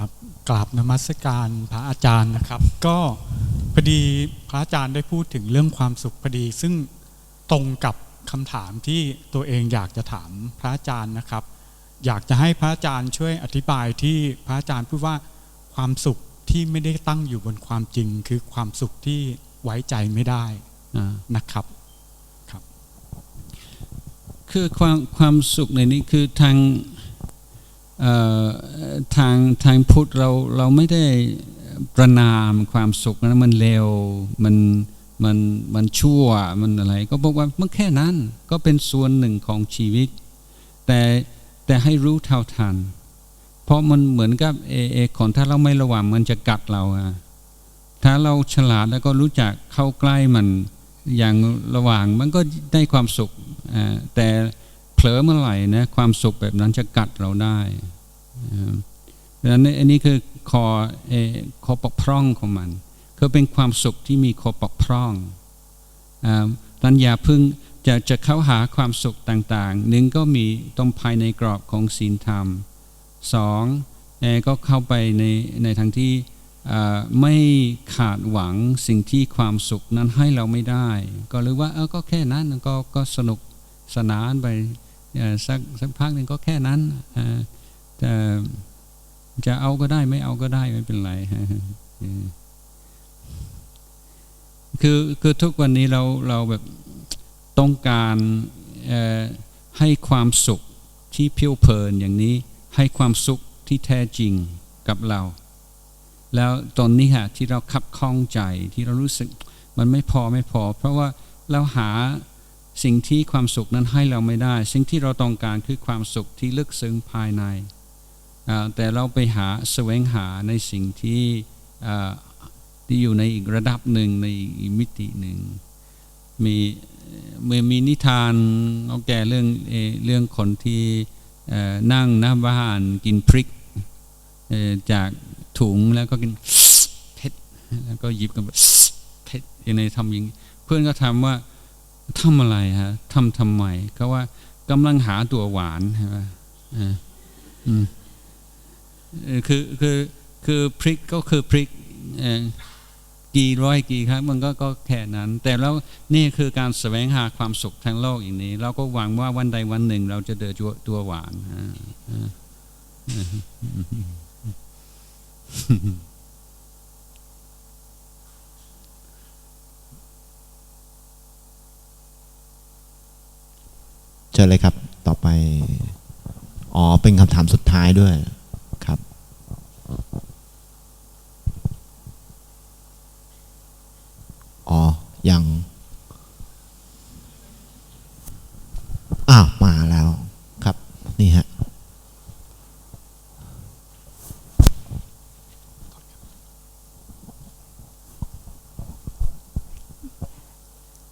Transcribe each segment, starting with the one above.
ครับกราบนมัสการพระอาจารย์นะครับ ก็พอดีพระอาจารย์ได้พูดถึงเรื่องความสุขพอดี ซึ่งตรงกับคำถามที่ตัวเองอยากจะถามพระอาจารย์นะครับ อยากจะให้พระอาจารย์ช่วยอธิบายที่พระอาจารย์พูดว่าความสุขที่ไม่ได้ตั้งอยู่บนความจริง คือความสุขที่ไว้ใจไม่ได้อ่านะครับ คือความความสุขในนี้คือทาง ทางทางพุทธเราเราไม่ได้ประนามความสุขนะมันเลวมันมันมันชั่วมันอะไร ก็บอกว่ามันแค่นั้นก็เป็นส่วนหนึ่งของชีวิต แต่แต่ให้รู้เท่าทัน เพราะมันเหมือนกับเอเอของถ้าเราไม่ระวังมันจะกัดเราอะถ้าเราฉลาดแล้วก็รู้จักเข้าใกล้มันอย่างระหว่างมันก็ได้ความสุขอ่าแต่ ผลอเมื่อไหร่นะความสุขแบบนั้นจะกัดเราได้ดังนั้นอันนี้คือคอเอคอบกพร่องของมันคือเป็นความสุขที่มีคอบกพร่องอ่าดันอย่าเพึ่งจะจะเข้าหาความสุขต่างๆหนึ่งก็มีต้องภายในกรอบของศีลธรรมสองอก็เข้าไปในในทางที่อ่าไม่ขาดหวังสิ่งที่ความสุขนั้นให้เราไม่ได้ ก็หรือว่าเออก็แค่นั้นก็ก็สนุกสนานไป สักสักพักหนึ่งก็แค่นั้นอ่าแต่จะเอาก็ได้ไม่เอาก็ได้ไม่เป็นไรคือคือทุกวันนี้เราเราแบบต้องการให้ความสุขที่เพียวเพลินอย่างนี้ให้ความสุขที่แท้จริงกับเรา แล้วตอนนี้ฮะที่เราขับข้องใจที่เรารู้สึกมันไม่พอไม่พอ เพราะว่าเราหา สิ่งที่ความสุขนั้นให้เราไม่ได้ สิ่งที่เราต้องการคือความสุขที่ลึกซึ้งภายใน แต่เราไปหาแสวงหาในสิ่งที่ที่อยู่ในอีกระดับหนึ่งในอีกมิติหนึ่งมีเมื่อมีนิทานเอาแก่เรื่องเอเรื่องคนที่นั่งหน้าบ้านกินพริกจากถุงแล้วก็กินเผ็ดแล้วก็หยิบกันแบบเผ็ดยังไงทำอย่างเพื่อนก็ถามว่า ทำอะไรฮะทำทำไมก็ว่ากำลังหาตัวหวานใช่ไหมอ่าอืมเออคือคือคือพริกก็คือพริกเอ่อกี่ร้อยกี่ครั้งมันก็ก็แค่นั้น แต่แล้วนี่คือการแสวงหาความสุขทางโลกอย่างนี้ เราก็หวังว่าวันใดวันหนึ่ง เราจะเจอตัวตัวหวานอ่าอ่าอ่า เชิญเลยครับ ต่อไป อ๋อ เป็นคำถามสุดท้ายด้วยครับ อ๋อ ยัง อ้าว มาแล้วครับ นี่ฮะ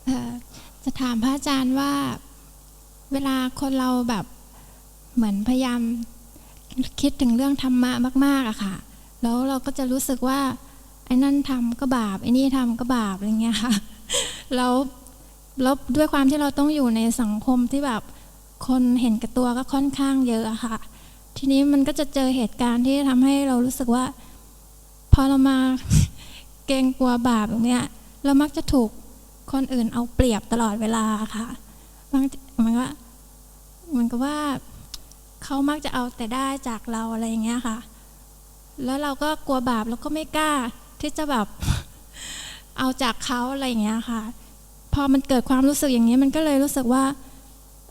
เอ่อจะถามพระอาจารย์ว่า เวลา คนเราแบบเหมือนพยายามคิดถึงเรื่องธรรมะมาก ๆอะค่ะ แล้วเราก็จะรู้สึกว่าไอ้นั่นทำก็บาปไอ้นี่ทำก็บาปอะไรเงี้ยค่ะแล้วแล้วด้วยความที่เราต้องอยู่ในสังคมที่แบบคนเห็นกับตัวก็ค่อนข้างเยอะอะค่ะ ทีนี้มันก็จะเจอเหตุการณ์ที่ทำให้เรารู้สึกว่า พอเรามาเกรงกลัวบาปอย่างเนี้ยเรามักจะถูกคนอื่นเอาเปรียบตลอดเวลาค่ะบางมันก็ เหมันก็ว่าเขามักจะเอาแต่ได้จากเราอะไรอย่างเงี้ยค่ะ แล้วเราก็กลัวบาปแล้วก็ไม่กล้าที่จะแบบเอาจากเขาอะไรอย่างเงี้ยค่ะ พอมันเกิดความรู้สึกอย่างนี้มันก็เลยรู้สึกว่า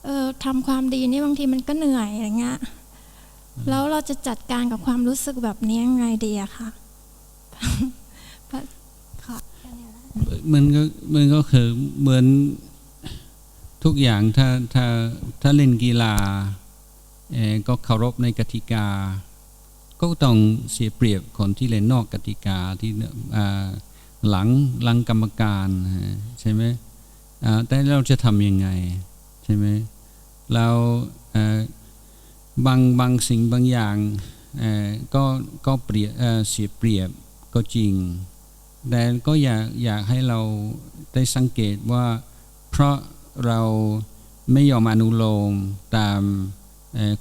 เออทำความดีนี่บางทีมันก็เหนื่อยอะไรเงี้ยแล้วเราจะจัดการกับความรู้สึกแบบนี้ยังไงดีอะค่ะค่ะแค่นี้แหละมันก็มันก็คือเหมือน ทุกอย่างถ้าถ้าถ้าเล่นกีฬาก็เคารพในกติกา ก็ต้องเสียเปรียบคนที่เล่นนอกกติกาที่หลังหลังกรรมการใช่ไหมแต่เราจะทำยังไงใช่ไหมเราบางบางสิ่งบางอย่างก็ก็เปรียบเสียเปรียบก็จริง แต่ก็อยากอยากให้เราได้สังเกตว่าเพราะ เราไม่ยอมอนุโลมตาม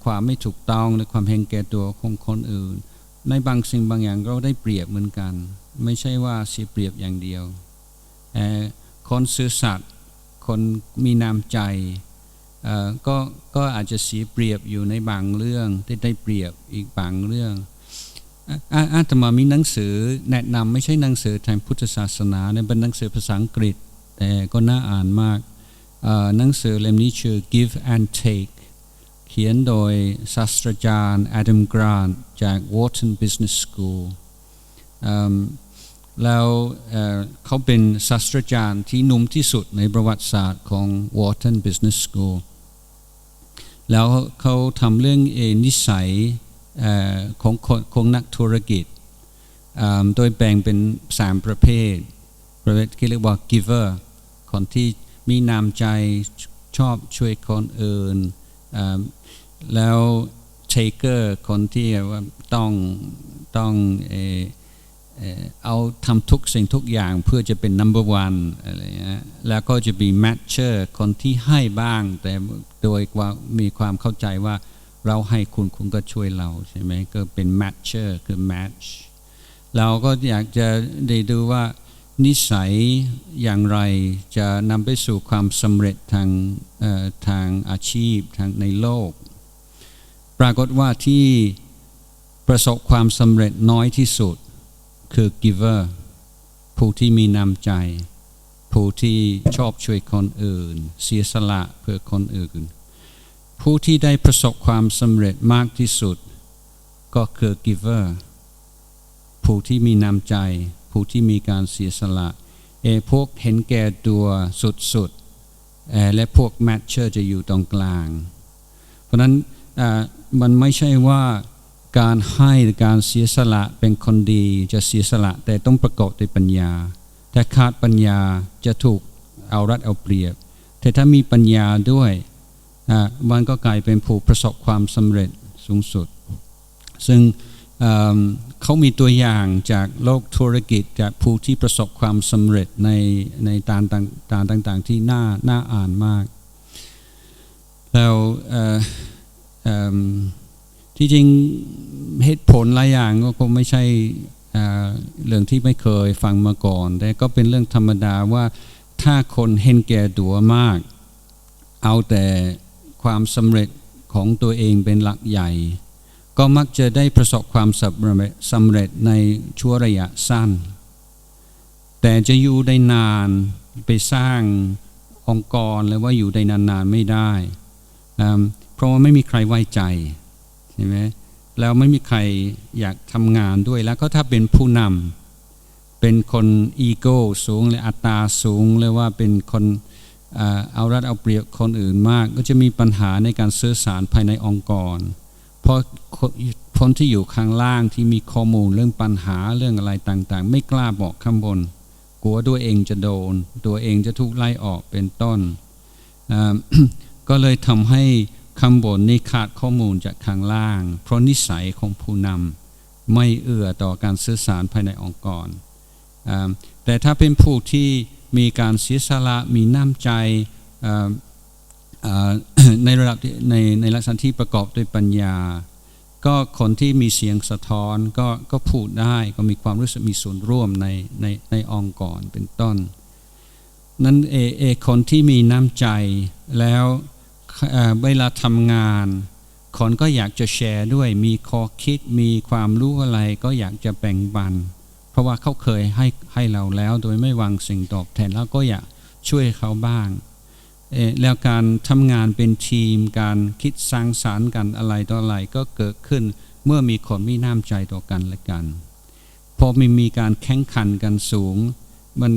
ความไม่ถูกต้องหรือความเห็นแก่ตัวของคนอื่น ในบางสิ่งบางอย่างเราได้เปรียบเหมือนกัน ไม่ใช่ว่าเสียเปรียบอย่างเดียวคนซื่อสัตย์คนมีน้ำใจก็ก็อาจจะเสียเปรียบอยู่ในบางเรื่องได้ได้เปรียบอีกบางเรื่องอาตมามีหนังสือแนะนำไม่ใช่หนังสือทางพุทธศาสนาเป็นหนังสือภาษาอังกฤษ แต่ก็น่าอ่านมาก หนังสือเล่มนี้ชื่อ Give and Take เขียนโดยศาสตราจารย์ Adam Grant จาก Wharton Business School แล้วเขาเป็นศาสตราจารย์ที่หนุ่มที่สุดในประวัติศาสตร์ของ Wharton Business School แล้วเขาทำเรื่องเอนิสัยอของคนของนักธุรกิจ โดยแบ่งเป็นสามประเภท ประเภทที่เรียกว่า giver คนที่ มีน้ำใจชอบช่วยคนอื่น แล้ว taker คนที่ว่าต้องต้องเออเอ่อเอาทำทุกสิ่งทุกอย่างเพื่อจะเป็น number one อะไรเงี้ยแล้วก็จะมี matcher คนที่ให้บ้าง แต่โดยว่ามีความเข้าใจว่าเราให้คุณคุณก็ช่วยเราใช่ไหมก็เป็น matcher คือ match เราก็อยากจะได้ดูว่า นิสัยอย่างไรจะนำไปสู่ความสำเร็จทางทางอาชีพทางในโลก ปรากฏว่าที่ประสบความสำเร็จน้อยที่สุดคือ giver ผู้ที่มีน้ำใจ ผู้ที่ชอบช่วยคนอื่น เสียสละเพื่อคนอื่น ผู้ที่ได้ประสบความสำเร็จมากที่สุด ก็คือ giver ผู้ที่มีน้ำใจ ผู้ที่มีการเสียสละเอพวกเห็นแก่ตัวสุดๆและพวกแมทเชอร์จะอยู่ตรงกลาง เพราะนั้นมันไม่ใช่ว่าการให้หรือการเสียสละเป็นคนดีจะเสียสละแต่ต้องประกอบด้วยปัญญา ถ้าขาดปัญญาจะถูกเอารัดเอาเปรียบ แต่ถ้ามีปัญญาด้วยมันก็กลายเป็นผู้ประสบความสำเร็จสูงสุด ซึ่ง เขามีตัวอย่างจากโลกธุรกิจจากผู้ที่ประสบความสำเร็จในในตานต่างต่างๆที่น่าน่าอ่านมาก แล้วที่จริงเหตุผลหลายอย่างก็คงไม่ใช่เรื่องที่ไม่เคยฟังมาก่อน แต่ก็เป็นเรื่องธรรมดาว่าถ้าคนเห็นแก่ตัวมาก เอาแต่ความสำเร็จของตัวเองเป็นหลักใหญ่ ก็มักจะได้ประสบความสำเร็จสำเร็จในชั่วระยะสั้น แต่จะอยู่ได้นานไปสร้างองค์กรหรือว่าอยู่ได้นานๆไม่ได้ เพราะว่าไม่มีใครไว้ใจใช่ไหมแล้วไม่มีใครอยากทำงานด้วยแล้วก็ถ้าเป็นผู้นำเป็นคนอีโก้สูงหรืออัตราสูงหรือว่าเป็นคนเอ่อเอารัดเอาเปรียบคนอื่นมาก ก็จะมีปัญหาในการสื่อสารภายในองค์กร เพราะคนที่อยู่ข้างล่างที่มีข้อมูลเรื่องปัญหาเรื่องอะไรต่างๆ ไม่กล้าบอกข้างบน กลัวตัวเองจะโดน ตัวเองจะถูกไล่ออกเป็นต้น ก็เลยทำให้ข้างบนนี่ขาดข้อมูลจากข้างล่าง เพราะนิสัยของผู้นำไม่เอื้อต่อการสื่อสารภายในองค์กร แต่ถ้าเป็นผู้ที่มีการเสียสละมีน้ำใจ ในระดับในในลักษณะที่ประกอบด้วยปัญญา ก็คนที่มีเสียงสะท้อนก็ก็พูดได้ก็มีความรู้สึกมีส่วนร่วมในในในองค์กรเป็นต้น นั้นเอเอคนที่มีน้ำใจแล้วเวลาทำงานคนก็อยากจะแชร์ด้วยมีข้อคิดมีความรู้อะไรก็อยากจะแบ่งปัน เพราะว่าเขาเคยให้ให้เราแล้วโดยไม่หวังสิ่งตอบแทนแล้วก็อยากช่วยเขาบ้าง แล้วการทำงานเป็นทีม การคิดสร้างสารรค์กันอะไรต่ออะไรก็เกิดขึ้นเมื่อมีคนมีน้ำใจต่อกันและกันพอมีมีการแข่งขันกันสูง มัน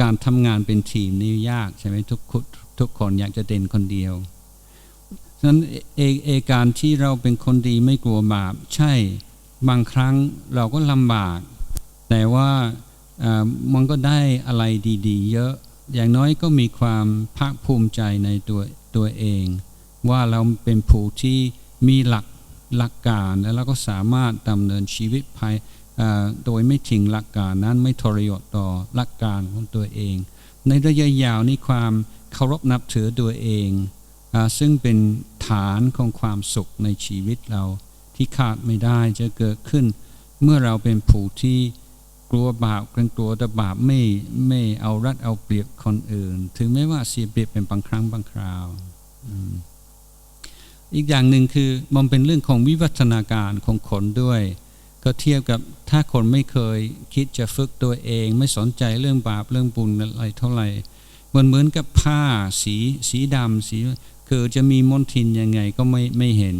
การทำงานเป็นทีมนี่ยากใช่ไหมทุกคนทุกคนอยากจะเด่นคนเดียวฉะนั้นเอเอการที่เราเป็นคนดีไม่กลัวบาปใช่บางครั้งเราก็ลำบาก แต่ว่ามันก็ได้อะไรดี ๆ เยอะ อย่างน้อยก็มีความภาคภูมิใจในตัวตัวเอง ว่าเราเป็นผู้ที่มีหลักหลักการแล้วเราก็สามารถดำเนินชีวิตภายโดยไม่ทิ้งหลักการนั้นไม่ทรยศต่อหลักการของตัวเอง ในระยะยาวนี่ความเคารพนับถือตัวเองอซึ่งเป็นฐานของความสุขในชีวิตเราที่ขาดไม่ได้จะเกิดขึ้น เมื่อเราเป็นผู้ที่ กลัวบาปเกันกลัวแต่บาปไม่ไม่เอารัดเอาเปรียบคนอื่น ถึงแม้ว่าเสียเปรียบเป็นบางครั้งบางคราวอีกอย่างหนึ่งคือมันเป็นเรื่องของวิวัฒนาการของคนด้วย ก็เทียบกับถ้าคนไม่เคยคิดจะฝึกตัวเอง ไม่สนใจเรื่องบาปเรื่องบุญอะไรเท่าไหร่มันเหมือนกับผ้าสีสีดำสีคือจะมีมนทินยังไงก็ไม่ไม่เห็น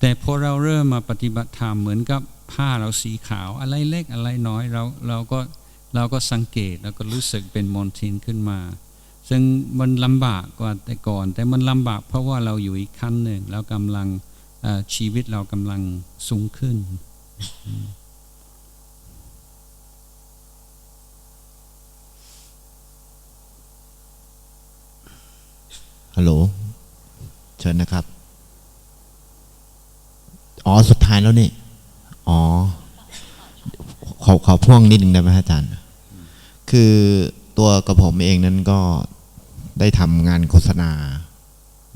แต่พอเราเริ่มมาปฏิบัติธรรมเหมือนกับ ผ้าเราสีขาว อะไรเล็กอะไรน้อยเราเราก็เราก็สังเกตแล้วก็รู้สึกเป็นมนทินขึ้นมา ซึ่งมันลำบากกว่าแต่ก่อน แต่มันลำบากเพราะว่าเราอยู่อีกขั้นหนึ่งแล้วกำลังชีวิตเรากำลังสูงขึ้น ฮัลโหล เชิญนะครับ อ๋อ สุดท้ายแล้วนี่ อ๋อ ขอขอพ่วงนิดนึงได้ไหมอาจารย์ คือตัวกับผมเองนั้นก็ได้ทำงานโฆษณา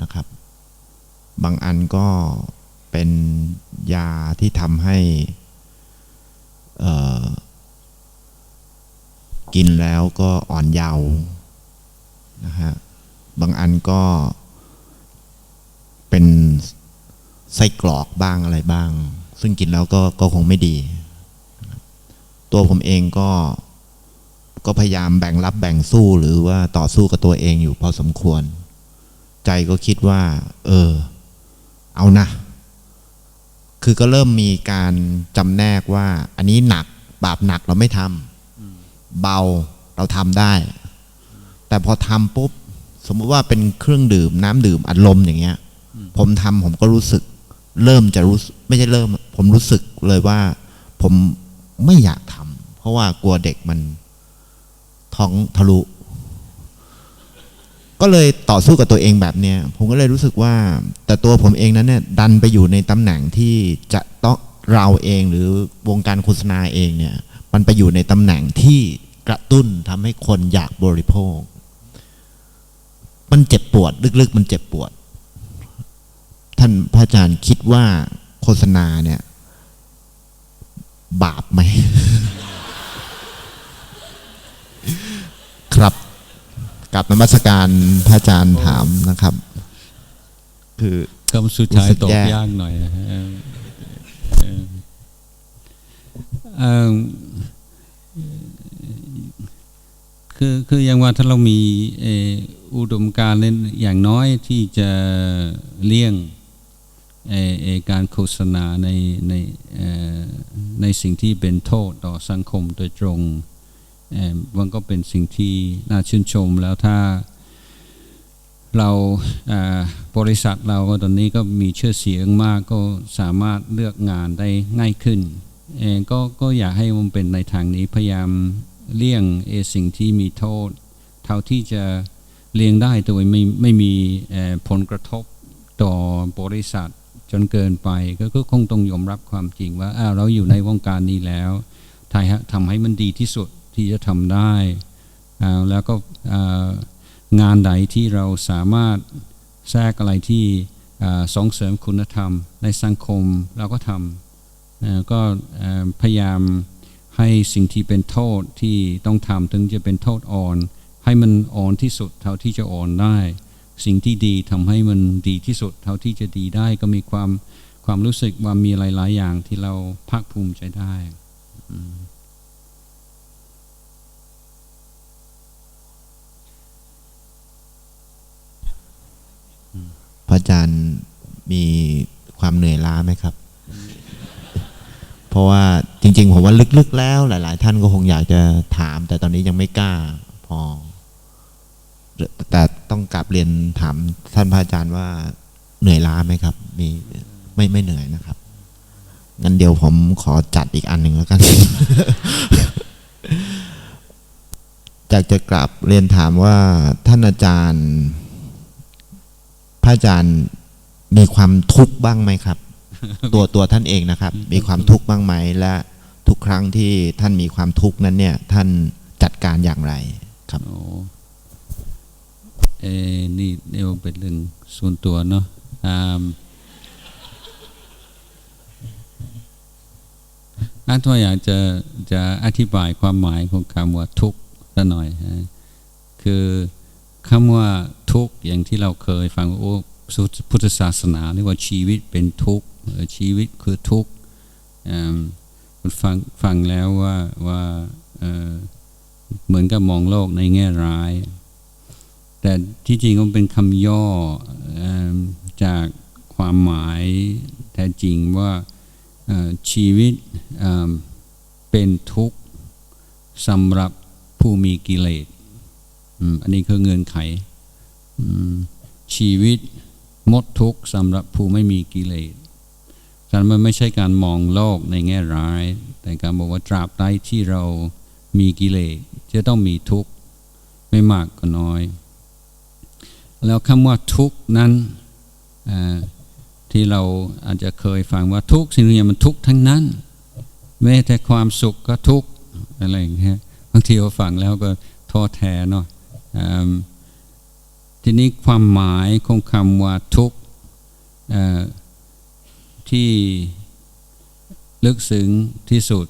นะครับ บางอันก็เป็นยาที่ทำให้กินแล้วก็อ่อนเยาว์นะฮะ บางอันก็เป็นไส้กรอกบ้างอะไรบ้าง ซึ่งกินแล้วก็ก็คงไม่ดี ตัวผมเองก็ก็พยายามแบ่งรับแบ่งสู้หรือว่าต่อสู้กับตัวเองอยู่พอสมควร ใจก็คิดว่า เออ เอานะ คือก็เริ่มมีการจำแนกว่า อันนี้หนัก บาปหนักเราไม่ทำเบาเราทำได้ แต่พอทำปุ๊บ สมมติว่าเป็นเครื่องดื่ม น้ำดื่มอัดลมอย่างเงี้ย ผมทำผมก็รู้สึก เริ่มจะรู้สึกไม่ใช่เริ่ม ผมรู้สึกเลยว่า ผมไม่อยากทำเพราะว่ากลัวเด็กมันท้องทะลุ ก็เลยต่อสู้กับตัวเองแบบเนี้ยผมก็เลยรู้สึกว่า แต่ตัวผมเองนั้นเนี่ย ดันไปอยู่ในตำแหน่งที่จะต้องเราเองหรือวงการโฆษณาเองเนี่ย มันไปอยู่ในตำแหน่งที่กระตุ้นทำให้คนอยากบริโภค มันเจ็บปวด ลึกๆ มันเจ็บปวดานพระอาจารย์คิดว่าโฆษณาเนี่ย บาปไหม ครับกับนมัสการพระอาจารย์ถามนะครับ คือคำสุดท้ายรู้สึกยากหน่อยคือคืออย่างว่าถ้าเรามีอุดมการณ์อย่างน้อยที่จะเลี่ยง การโฆษณาในในในสิ่งที่เป็นโทษต่อสังคมโดยตรงมันก็เป็นสิ่งที่น่าชื่นชมแล้วถ้าเราบริษัทเราก็ตอนนี้ก็มีชื่อเสียงมากก็สามารถเลือกงานได้ง่ายขึ้นเองก็ก็อยากให้มันเป็นในทางนี้พยายามเลี่ยงเอสิ่งที่มีโทษ เท่าที่จะเลี่ยงได้โดยไม่ไม่มีผลกระทบต่อบริษัท จนเกินไปก็คงต้องยอมรับความจริงว่าอ้าวเราอยู่ในวงการนี้แล้วทายฮะทำให้มันดีที่สุดที่จะทำได้แล้วก็งานใดที่เราสามารถแทรกอะไรที่ส่งเสริมคุณธรรม ในสังคมเราก็ทำก็พยายามให้สิ่งที่เป็นโทษที่ต้องทำถึงจะเป็นโทษอ่อน ให้มันอ่อนที่สุดเท่าที่จะอ่อนได้ สิ่งที่ดีทำให้มันดีที่สุด เท่าที่จะดีได้ก็มีความความรู้สึกว่ามีหลาย ๆ อย่างที่เราภาคภูมิใจได้พระอาจารย์มีความเหนื่อยล้าไหมครับ เพราะว่าจริง ๆ ผมว่าลึก ๆ แล้วหลาย ๆ ท่านก็คงอยากจะถาม แต่ตอนนี้ยังไม่กล้าพอ แต่ต้องกลับเรียนถามท่านพระอาจารย์ว่าเหนื่อยล้าไหมครับ มีไม่ไม่เหนื่อยนะครับงั้นเดี๋ยวผมขอจัดอีกอันหนึ่งแล้วกันจากจะกลับเรียนถามว่าท่านอาจารย์ พระอาจารย์มีความทุกข์บ้างไหมครับ ตัวตัวท่านเองนะครับ มีความทุกข์บ้างไหมและทุกครั้งที่ท่านมีความทุกข์นั้นเนี่ย ท่านจัดการอย่างไรครับโอ้เอนี่เดี๋ยวเป็นเรื่องส่วนตัวเนาะอ่าอาตมาอยากจะจะอธิบายความหมายของคำว่าทุกข์สักหน่อยฮะคือคำว่าทุกข์อย่างที่เราเคยฟังโอ้พุทธศาสนาเรียกว่าชีวิตเป็นทุกข์ชีวิตคือทุกข์อืมมันฟังฟังแล้วว่าว่าเออเหมือนกับมองโลกในแง่ร้าย แต่ที่จริงมันเป็นคำย่ออจากความหมายแท้จริงว่าชีวิตเป็นทุกข์สำหรับผู้มีกิเลสอันนี้คือเงื่อนไข ชีวิตมดทุกข์สำหรับผู้ไม่มีกิเลสฉะนั้นมันไม่ใช่การมองโลกในแง่ร้าย แต่การบอกว่าตราบใดที่เรามีกิเลสจะต้องมีทุกข์ไม่มากก็น้อย แล้วคำว่าทุกข์นั้นที่เราอาจจะเคยฟังว่าทุกสิ่งนี้มันทุกข์ทั้งนั้นแม้แต่ความสุขก็ทุกข์อะไรอย่างเงี้ยบางทีเราฟังแล้วก็ท้อแท้เนาะอืมทีนี้ความหมายของคำว่าทุกข์ที่ลึกซึ้งที่สุด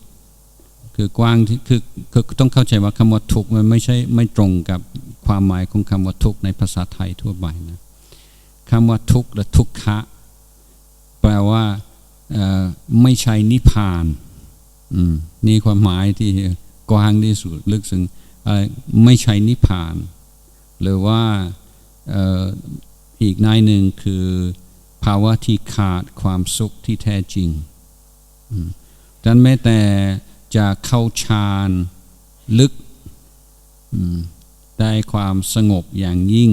คือกว้างที่คือคือต้องเข้าใจว่าคำว่าทุกข์มันไม่ใช่ไม่ตรงกับ ความหมายของคำว่าทุกข์ในภาษาไทยทั่วไปนะคำว่าทุกข์และทุกขะ แปลว่าไม่ใช่นิพานนี่ความหมายที่กว้างที่สุดลึกซึ้งไม่ใช่นิพาน หรือว่าอีกนายหนึ่งคือภาวะที่ขาดความสุขที่แท้จริงดังนั้นแม้แต่จะเข้าฌานลึก ได้ความสงบอย่างยิ่ง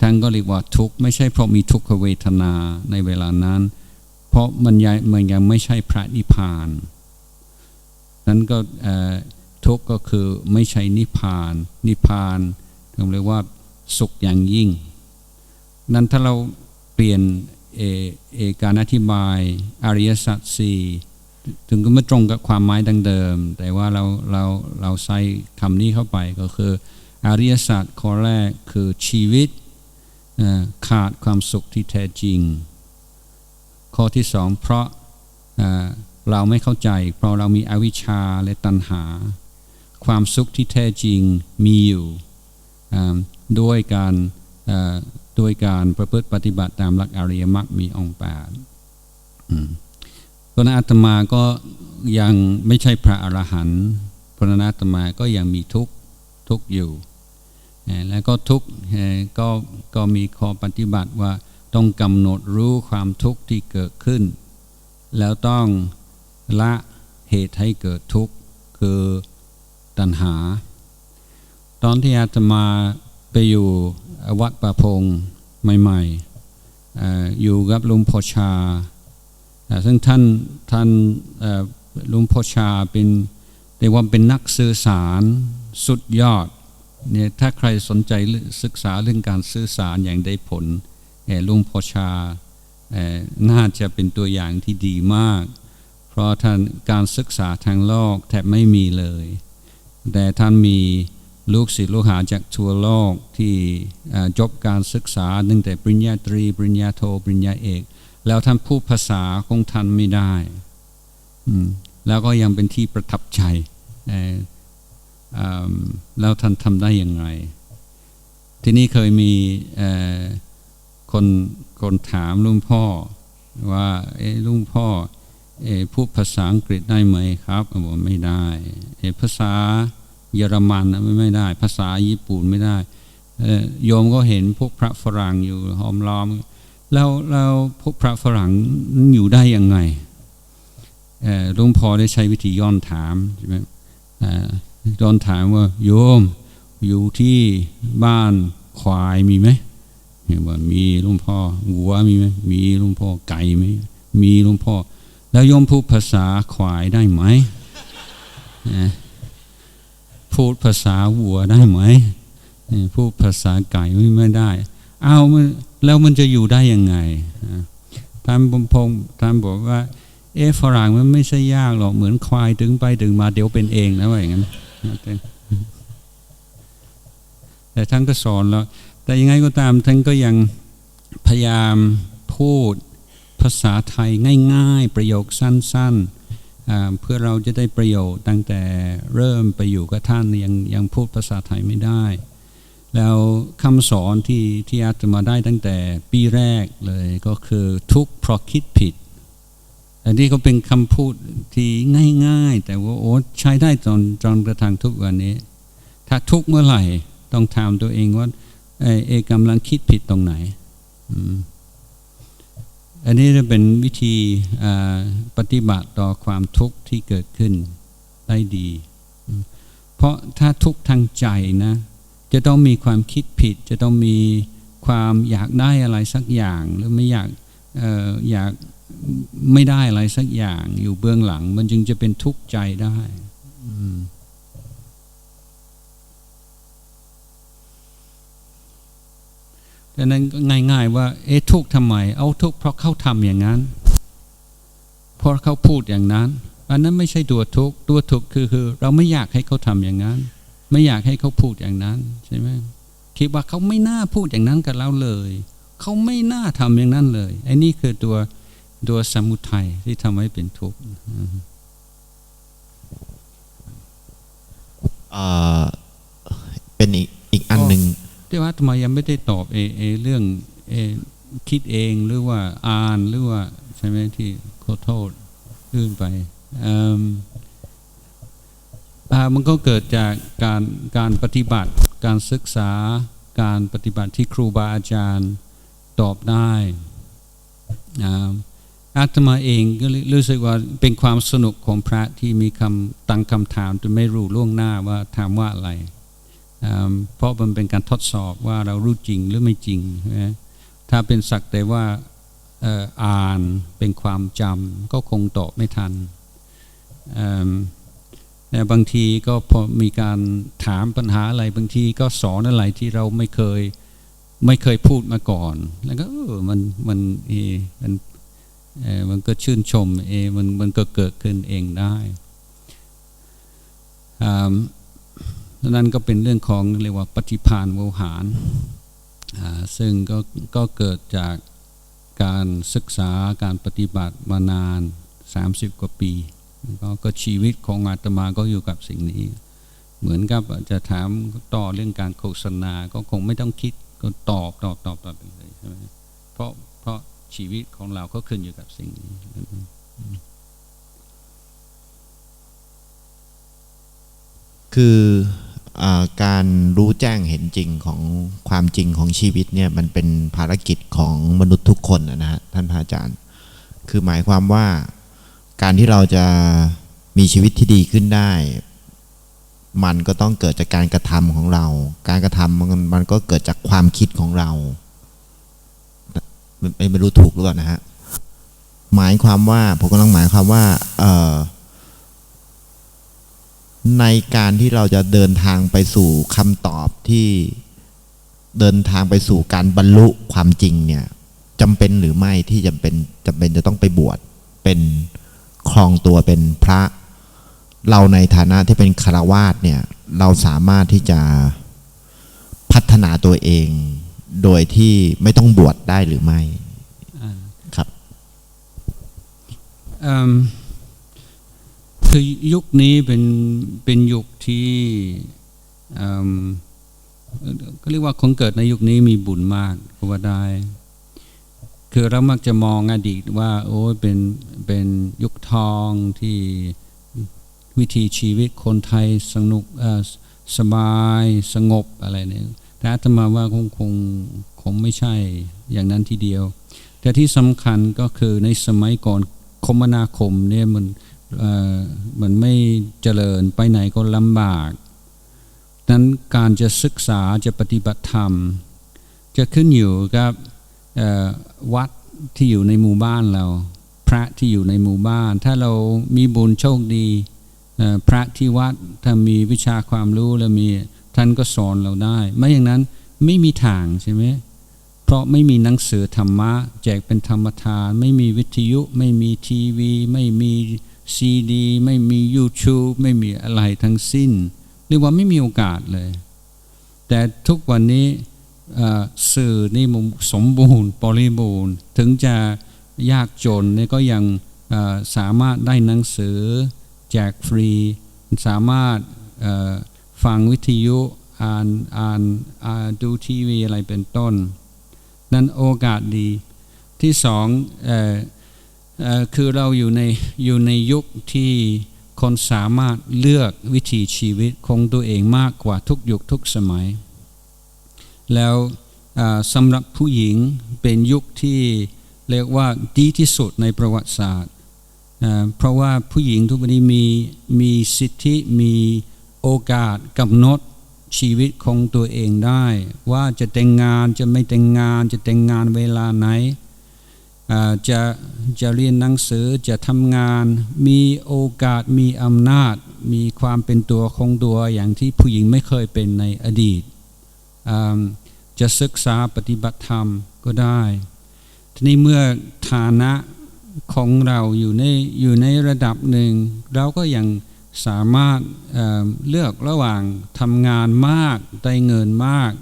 ท่านก็เรียกว่าทุกข์ไม่ใช่เพราะมีทุกขเวทนาในเวลานั้น เพราะมันยังมันยังไม่ใช่พระนิพพาน นั้นก็ทุกข์ก็คือไม่ใช่นิพพาน นิพพานเราเรียกว่าสุขอย่างยิ่ง นั้นถ้าเราเปลี่ยนเอเอการอธิบายอริยสัจสี่ถึงก็ไม่ตรงกับความหมายดังเดิม แต่ว่าเราเราเราใส่คำนี้เข้าไปก็คือ อริยสัจข้อแรกคือชีวิตขาดความสุขที่แท้จริง ข้อที่สองเพราะเราไม่เข้าใจ เพราะเรามีอวิชชาและตัณหา ความสุขที่แท้จริงมีอยู่ด้วยการด้วยการประพฤติปฏิบัติตามหลักอริยมรรคมีองค์แปดพระฉะนั้นอาตมาก็ยังไม่ใช่พระอรหันต์พระฉะนั้นอาตมาก็ยังมีทุกข์ทุกข์อยู่ แล้วก็ทุกข์ก็ก็มีข้อปฏิบัติว่าต้องกำหนดรู้ความทุกข์ที่เกิดขึ้น แล้วต้องละเหตุให้เกิดทุกข์คือตัณหา ตอนที่อาตมาไปอยู่วัดประพงใหม่ๆออยู่กับลุงพอชาเอ่ซึ่งท่านท่านลุงพอชาเป็นเรียกว่าเป็นนักสื่อสารสุดยอด เนี่ยถ้าใครสนใจศึกษาเรื่องการสื่อสารอย่างได้ผลเอ่อลุงพอชาอน่าจะเป็นตัวอย่างที่ดีมาก เพราะท่านการศึกษาทางโลกแทบไม่มีเลย แต่ท่านมีลูกศิษย์ลูกหาจากทั่วโลกที่จบการศึกษาตั้งแต่ปริญญาตรี ปริญญาโทปริญญาเอก แล้วท่านพูดภาษาของท่านไม่ได้ แล้วก็ยังเป็นที่ประทับใจ แล้วท่านทำได้อย่างไร ที่นี่เคยมีคนคนถามลุงพ่อว่าเอ้ลุงพ่อเอ้พูดภาษาอังกฤษได้ไหมครับบอกไม่ได้เอ้ภาษาเยอรมันไม่ได้ ภาษาญี่ปุ่นไม่ได้โยมก็เห็นพวกพระฝรั่งอยู่หอมล้อมแล้วแล้วพวกพระฝรั่งอยู่ได้ยังไงลุงพ่อได้ใช้วิธีย้อนถามใช่ไหมอ่อ ตอนถามว่า โยม อยู่ที่บ้านควายมีไหมเห็นว่ามีลุงพ่อวัวมีไหมมีลุงพ่อไก่ไหมมีลุงพ่อ แล้วโยมพูดภาษาควายได้ไหมพูดภาษาวัวได้ไหมพูดภาษาไก่ไม่ได้ เอาแล้วมันจะอยู่ได้ยังไงอะท่านพงศ์ท่านบอกว่า เอะฝรั่งมันไม่ใช่ยากหรอกเหมือนควายถึงไปถึงมาเดี๋ยวเป็นเองนะว่าอย่างนั้น แต่ท่านก็สอนแล้ว แต่ยังไงก็ตามท่านก็ยังพยายามพูดภาษาไทยง่าย ๆ ประโยคสั้น ๆ เพื่อเราจะได้ประโยชน์ตั้งแต่เริ่มไปอยู่กับท่านยังยังพูดภาษาไทยไม่ได้ แล้วคำสอนที่ที่อาตมาได้ตั้งแต่ปีแรกเลยก็คือทุกเพราะคิดผิด อันนี้ก็เป็นคำพูดที่ง่ายๆ แต่ว่าโอ้ใช้ได้จนจนกระทั่งทุกวันนี้ ถ้าทุกข์เมื่อไหร่ต้องถามตัวเองว่าเออเอกำลังคิดผิดตรงไหนอันนี้จะเป็นวิธีปฏิบัติต่อความทุกข์ที่เกิดขึ้นได้ดี เพราะถ้าทุกข์ทางใจนะ จะต้องมีความคิดผิด จะต้องมีความอยากได้อะไรสักอย่าง หรือไม่อยากอออยาก ไม่ได้อะไรสักอย่างอยู่เบื้องหลัง มันจึงจะเป็นทุกข์ใจได้ดังนั้นง่าย ๆ ว่า เอ๊ะทุกข์ทำไม เอาทุกข์เพราะเขาทำอย่างนั้น เพราะเขาพูดอย่างนั้น อันนั้นไม่ใช่ตัวทุกข์ตัวทุกข์คือคือ เราไม่อยากให้เขาทำอย่างนั้น ไม่อยากให้เขาพูดอย่างนั้นใช่ไหมคิดว่าเขาไม่น่าพูดอย่างนั้นกับเราเลย เขาไม่น่าทำอย่างนั้นเลยไอ้นี่คือตัว ตัวสมุทัยที่ทำให้เป็นทุกข์อืมเอ่อเป็นอีกอีกอันหนึ่งแต่ว่าทำไมยังไม่ได้ตอบเอเอเรื่องเอคิดเองหรือว่าอ่านหรือว่าใช่ไหมที่ขอโทษลื่นไปเอิ่มอ่ามันก็เกิดจากการการปฏิบัติ การศึกษา การปฏิบัติที่ครูบาอาจารย์ตอบได้ อาตมาเองก็รู้สึกว่าเป็นความสนุกของพระที่มีคำตั้งคำถามจนไม่รู้ล่วงหน้าว่าถามว่าอะไร เพราะมันเป็นการทดสอบว่าเรารู้จริงหรือไม่จริงใช่ไหมถ้าเป็นสักแต่ว่าอ่ออ่านเป็นความจำก็คงตอบไม่ทันแต่บางทีก็พอมีการถามปัญหาอะไรบางทีก็สอนอะไรที่เราไม่เคยไม่เคยพูดมาก่อน แล้วก็เออมันมันออมัน มันก็ชื่นชมเออมันมันก็เกิดขึ้นเองได้นั่นก็เป็นเรื่องของเรียกว่าปฏิพานโวหาร ซึ่งก็ก็เกิดจากการศึกษาการปฏิบัติมานาน 30 กว่าปีก็ก็ชีวิตของอาตมาก็อยู่กับสิ่งนี้ เหมือนกับจะถามต่อเรื่องการโฆษณาก็คงไม่ต้องคิดก็ตอบตอบตอบตอบไปเลยใช่ไหมเพราะ ชีวิตของเราก็ขึ้นอยู่กับสิ่งนี้คืออการรู้แจ้งเห็นจริงของความจริงของชีวิตเนี่ยมันเป็นภารกิจของมนุษย์ทุกคนนะฮะท่านพระอาจารย์ คือหมายความว่าการที่เราจะมีชีวิตที่ดีขึ้นได้ มันก็ต้องเกิดจากการกระทำของเรา การกระทำมันมันก็เกิดจากความคิดของเรา ไม่ไม่รู้ถูกหรือเปล่านะฮะหมายความว่าผมกำลังหมายความว่าเอ่อในการที่เราจะเดินทางไปสู่คำตอบที่เดินทางไปสู่การบรรลุความจริงเนี่ยจำเป็นหรือไม่ที่จำเป็นจำเป็นจะต้องไปบวชเป็นครองตัวเป็นพระ เราในฐานะที่เป็นคารวาสเนี่ย เราสามารถที่จะพัฒนาตัวเอง โดยที่ไม่ต้องบวชได้หรือไม่อ่าครับเอิ่มคือยุคนี้เป็นเป็นยุคที่เอิ่มก็เรียกว่าคนเกิดในยุคนี้มีบุญมากก็ว่าได้ คือเรามักจะมองอดีตว่า โอ้ยเป็นเป็นยุคทองที่วิธีชีวิตคนไทยสนุกเอ่อสบายสงบอะไรเนี่ย แต่อาตมาว่าคงคงคงไม่ใช่อย่างนั้นทีเดียว แต่ที่สำคัญก็คือในสมัยก่อนคมนาคมเนี่ยมันเอ่อมันไม่เจริญไปไหนก็ลำบากนั้นการจะศึกษาจะปฏิบัติธรรม จะขึ้นอยู่กับวัดที่อยู่ในหมู่บ้านเรา พระที่อยู่ในหมู่บ้าน ถ้าเรามีบุญโชคดีพระที่วัดถ้ามีวิชาความรู้แล้วมี ท่านก็สอนเราได้ ไม่อย่างนั้นไม่มีทางใช่ไหมเพราะไม่มีหนังสือธรรมะ แจกเป็นธรรมทาน ไม่มีวิทยุ ไม่มีทีวี ไม่มีซีดี ไม่มี YouTube ไม่มีอะไรทั้งสิ้น เรียกว่าไม่มีโอกาสเลย แต่ทุกวันนี้สื่อนี่สมบูรณ์บริบูรณ์ ถึงจะยากจนนี่ก็ยังสามารถได้หนังสือ แจกฟรี สามารถ ฟังวิทยุอ่านอ่านอ่าดูทีวีอะไรเป็นต้น นั้นโอกาสดีที่สองออคือเราอยู่ในอยู่ในยุคที่คนสามารถเลือกวิถีชีวิตของตัวเองมากกว่าทุกยุคทุกสมัย แล้วสำหรับผู้หญิงเป็นยุคที่เรียกว่าดีที่สุดในประวัติศาสตร์ เพราะว่าผู้หญิงทุกวันนี้มีมีสิทธิมี โอกาสกำหนดชีวิตของตัวเองได้ ว่าจะแต่งงานจะไม่แต่งงาน จะแต่งงานเวลาไหนจะจะเรียนหนังสือจะทำงาน มีโอกาสมีอำนาจ มีความเป็นตัวของตัวอย่างที่ผู้หญิงไม่เคยเป็นในอดีต จะศึกษาปฏิบัติธรรมก็ได้ทีนี้เมื่อฐานะของเราอยู่ในอยู่ในระดับหนึ่ง เราก็ยัง สามารถเเลือกระหว่างทำงานมากได้เงินมาก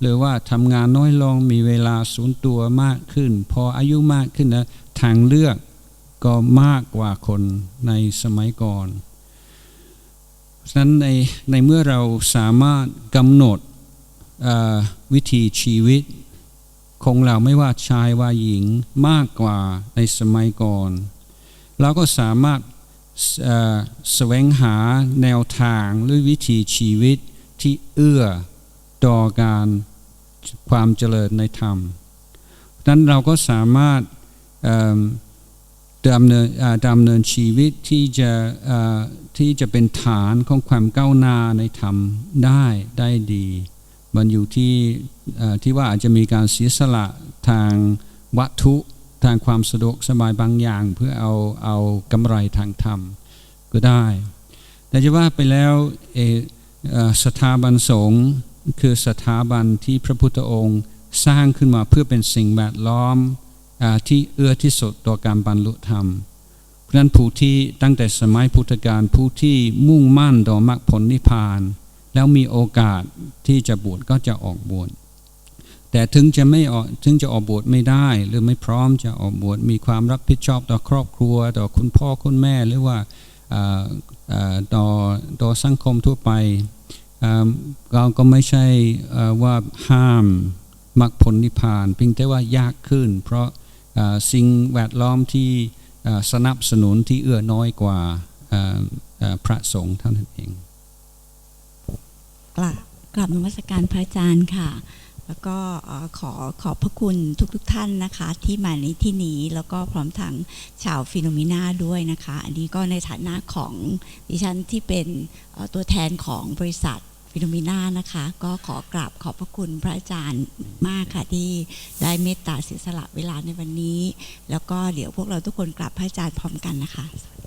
หรือว่าทำงานน้อยลงมีเวลาสูญตัวมากขึ้น พออายุมากขึ้นนะทางเลือกก็มากกว่าคนในสมัยก่อนฉะนั้นในในเมื่อเราสามารถกำหนดวิถีชีวิตของเราไม่ว่าชายว่าหญิงมากกว่าในสมัยก่อน เราก็สามารถ แสวงหาแนวทางหรือวิถีชีวิตที่เอื้อต่อการความเจริญในธรรมดังนั้นเราก็สามารถดำเนินดำเนินชีวิตที่จะที่จะเป็นฐานของความก้าวหน้าในธรรมได้ได้ดี มันอยู่ที่ที่ว่าอาจจะมีการเสียสละทางวัตถุ ทางความสะดวกสบายบางอย่าง เพื่อเอาเอากำไรทางธรรมก็ได้ แต่จะว่าไปแล้วเออสถาบันสงฆ์คือสถาบันที่พระพุทธองค์สร้างขึ้นมาเพื่อเป็นสิ่งแวดล้อมอที่เอื้อที่สุดต่อการบรรลุธรรม เพราะนั้นผู้ที่ตั้งแต่สมัยพุทธกาลผู้ที่มุ่งมั่นต่อมรรคผลนิพพาน แล้วมีโอกาสที่จะบวชก็จะออกบวช แต่ถึงจะไม่ออกถึงจะออกบวชไม่ได้ หรือไม่พร้อมจะออกบวชมีความรับผิดชอบต่อครอบครัว ต่อคุณพ่อคุณแม่หรือว่าต่อต่อสังคมทั่วไปเราก็ไม่ใช่ว่าห้ามมรรคผลนิพพานเพียงแต่ว่ายากขึ้น เพราะสิ่งแวดล้อมที่สนับสนุนที่เอื้อน้อยกว่าพระสงฆ์เท่านั้นเองกราบกราบนมัสการพระอาจารย์ค่ะ แล้วก็ขอขอบพระคุณทุกๆทท่านนะคะ ที่มาในที่นี้แล้วก็พร้อมทั้งชาวฟิโนมิน่าด้วยนะคะ อันนี้ก็ในฐานะของดิฉันที่เป็นตัวแทนของบริษัทฟิโนมิน่านะคะ ก็ขอกราบขอบพระคุณพระอาจารย์มากค่ะที่ได้เมตตาเสียสละเวลาในวันนี้ แล้วก็เดี๋ยวพวกเราทุกคนกราบพระอาจารย์พร้อมกันนะคะสวัสดี